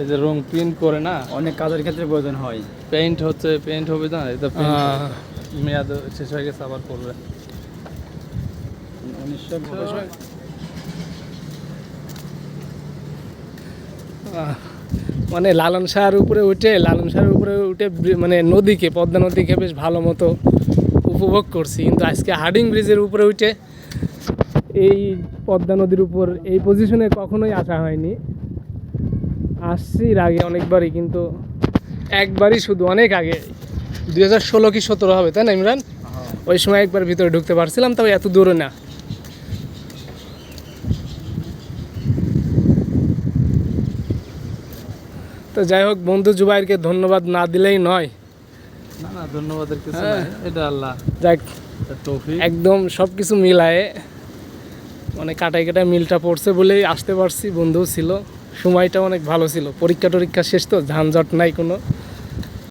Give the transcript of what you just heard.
এই যে রং প্রিন্ট করে না অনেক কাজের ক্ষেত্রে প্রয়োজন হয়। পেইন্ট হচ্ছে পেইন্ট হবে না এটা মেয়াদ শেষ হয়ে গেছে আবার করবে। উনিশশো মানে লালন শাহর উপরে উঠে লালন শাহর উপরে উঠে মানে নদীকে পদ্মা নদীকে বেশ ভালো মতো উপভোগ করছি। কিন্তু আজকে হার্ডিং ব্রিজের উপরে উঠে এই পদ্মা নদীর উপর এই পজিশনে কখনোই আসা হয়নি। আসছি এর আগে অনেকবারই কিন্তু একবারই শুধু অনেক আগে। দুই হাজার ষোলো কি সতেরো হবে তাই না ইমরান? ওই সময় একবার ভিতরে ঢুকতে পারছিলাম তবে এত দূরে না। তো যাই হোক বন্ধু জুবাইরকে ধন্যবাদ না দিলেই নয়। না না ধন্যবাদের কিছু হ্যাঁ। এটা আল্লাহ। যাক একদম সব কিছু মিলায়ে মানে কাটাই কাটায় মিলটা পড়ছে বলেই আসতে পারছি বন্ধু ছিল। সময়টা অনেক ভালো ছিল। পরীক্ষা টরীক্ষা শেষ তো ঝানঝট নাই কোনো।